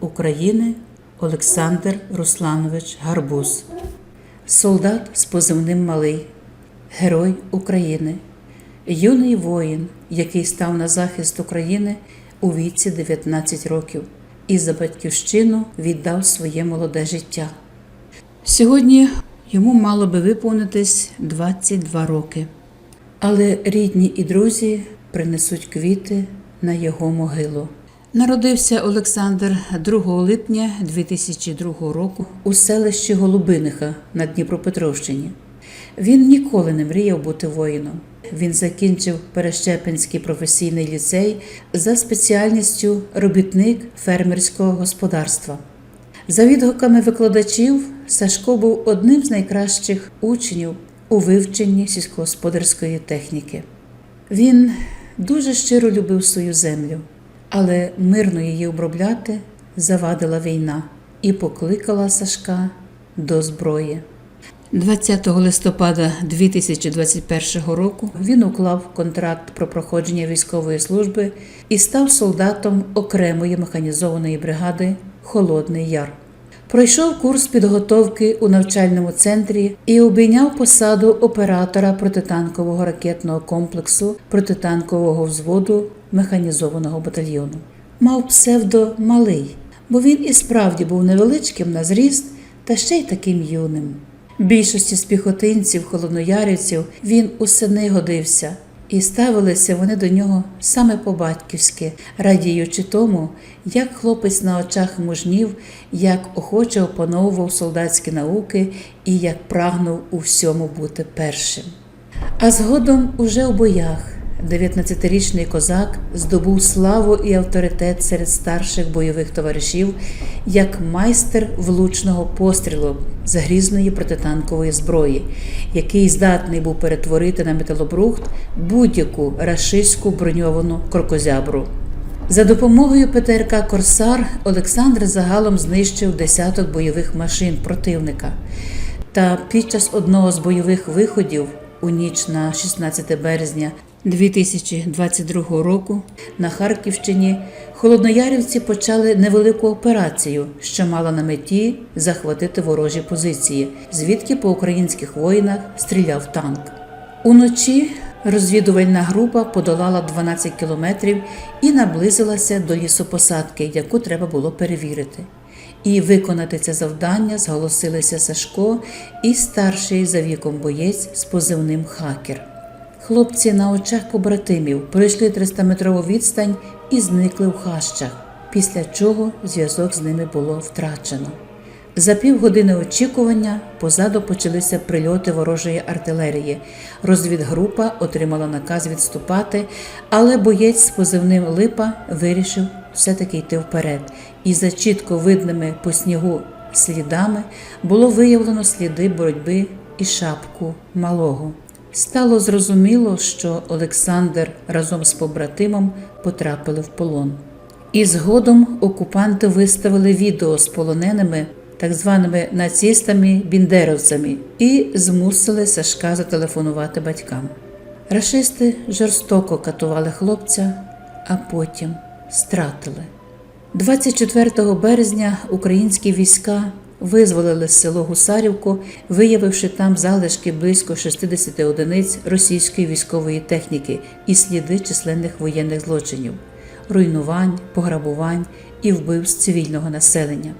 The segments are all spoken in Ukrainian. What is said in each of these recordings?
України Олександр Русланович Гарбуз, солдат з позивним Малий, Герой України, юний воїн, який став на захист України у віці 19 років і за батьківщину віддав своє молоде життя. Сьогодні йому мало би виповнитись 22 роки, але рідні і друзі принесуть квіти на його могилу. Народився Олександр 2 липня 2002 року у селищі Голубиниха на Дніпропетровщині. Він ніколи не мріяв бути воїном. Він закінчив Перещепинський професійний ліцей за спеціальністю робітник фермерського господарства. За відгуками викладачів, Сашко був одним з найкращих учнів у вивченні сільськогосподарської техніки. Він дуже щиро любив свою землю, але мирно її обробляти завадила війна і покликала Сашка до зброї. 20 листопада 2021 року він уклав контракт про проходження військової служби і став солдатом окремої механізованої бригади Холодний Яр. Пройшов курс підготовки у навчальному центрі і обійняв посаду оператора протитанкового ракетного комплексу протитанкового взводу механізованого батальйону. Мав псевдо малий, бо він і справді був невеличким на зріст та ще й таким юним. Більшості з піхотинців, холодноярівців він у сини годився, і ставилися вони до нього саме по-батьківськи, радіючи тому, як хлопець на очах мужнів, як охоче опановував солдатські науки і як прагнув у всьому бути першим. А згодом уже у боях 19-річний козак здобув славу і авторитет серед старших бойових товаришів як майстер влучного пострілу з грізної протитанкової зброї, який здатний був перетворити на металобрухт будь-яку рашистську броньовану крокозябру. За допомогою ПТРК Корсар Олександр загалом знищив десяток бойових машин противника. Та під час одного з бойових виходів у ніч на 16 березня 2022 року на Харківщині холодноярівці почали невелику операцію, що мала на меті захватити ворожі позиції, звідки по українських воїнах стріляв танк. Уночі розвідувальна група подолала 12 кілометрів і наблизилася до лісопосадки, яку треба було перевірити. І виконати це завдання зголосилися Сашко і старший за віком боєць з позивним Хакер. Хлопці на очах побратимів пройшли 300-метрову відстань і зникли в хащах, після чого зв'язок з ними було втрачено. За півгодини очікування позаду почалися прильоти ворожої артилерії. Розвідгрупа отримала наказ відступати, але боєць з позивним Липа вирішив все-таки йти вперед, і за чітко видними по снігу слідами було виявлено сліди боротьби і шапку малого. Стало зрозуміло, що Олександр разом з побратимом потрапили в полон. І згодом окупанти виставили відео з полоненими, так званими нацистами-біндеровцями, і змусили Сашка зателефонувати батькам. Рашисти жорстоко катували хлопця, а потім стратили. 24 березня українські війська визволили село Гусарівку, виявивши там залишки близько 60 одиниць російської військової техніки і сліди численних воєнних злочинів, руйнувань, пограбувань і вбивств цивільного населення.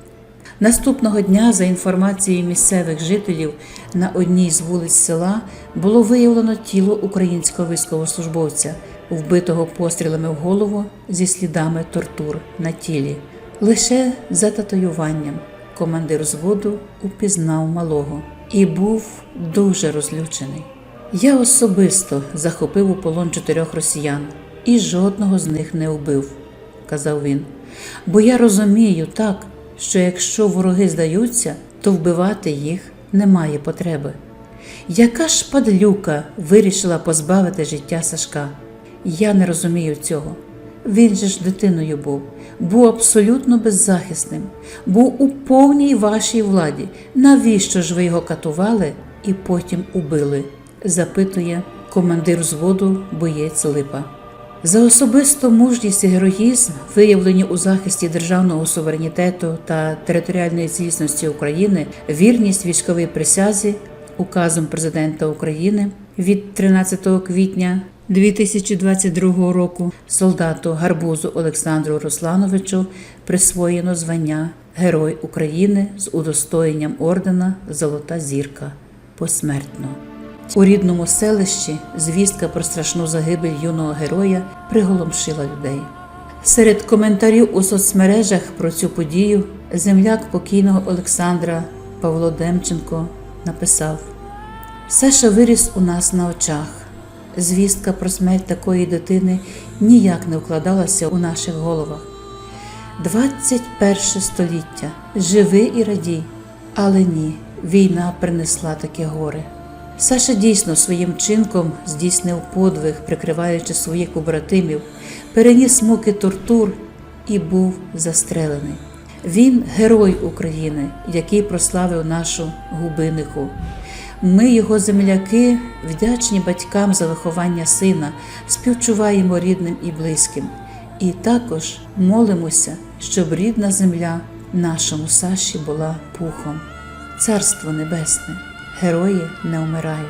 Наступного дня, за інформацією місцевих жителів, на одній з вулиць села було виявлено тіло українського військовослужбовця, вбитого пострілами в голову зі слідами тортур на тілі. Лише за татуюванням командир зводу упізнав малого і був дуже розлючений. Я особисто захопив у полон чотирьох росіян і жодного з них не вбив, казав він. Бо я розумію так, що якщо вороги здаються, то вбивати їх немає потреби. Яка ж падлюка вирішила позбавити життя Сашка? Я не розумію цього. Він же ж дитиною був, був абсолютно беззахисним, був у повній вашій владі. Навіщо ж ви його катували і потім убили? запитує командир взводу боєць Липа. За особисту мужність і героїзм, виявлені у захисті державного суверенітету та територіальної цілісності України, вірність військовій присязі указом президента України від 13 квітня 2022 року солдату Гарбузу Олександру Руслановичу присвоєно звання Герой України з удостоєнням ордена Золота зірка посмертно. У рідному селищі звістка про страшну загибель юного героя приголомшила людей. Серед коментарів у соцмережах про цю подію земляк покійного Олександра Павло Демченко написав: Саша виріс у нас на очах. Звістка про смерть такої дитини ніяк не вкладалася у наших головах. 21 століття живи і радій, але ні, війна принесла таке горе. Саша дійсно своїм чинком здійснив подвиг, прикриваючи своїх побратимів, переніс муки тортур і був застрелений. Він герой України, який прославив нашу губинику. Ми, його земляки, вдячні батькам за виховання сина, співчуваємо рідним і близьким. І також молимося, щоб рідна земля нашому Саші була пухом. Царство Небесне, герої не вмирають.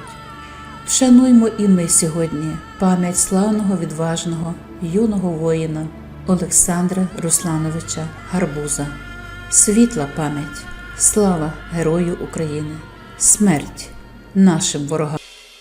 Вшануймо і ми сьогодні пам'ять славного відважного юного воїна Олександра Руслановича Гарбуза. Світла пам'ять, слава Герою України, смерть нашим ворогам.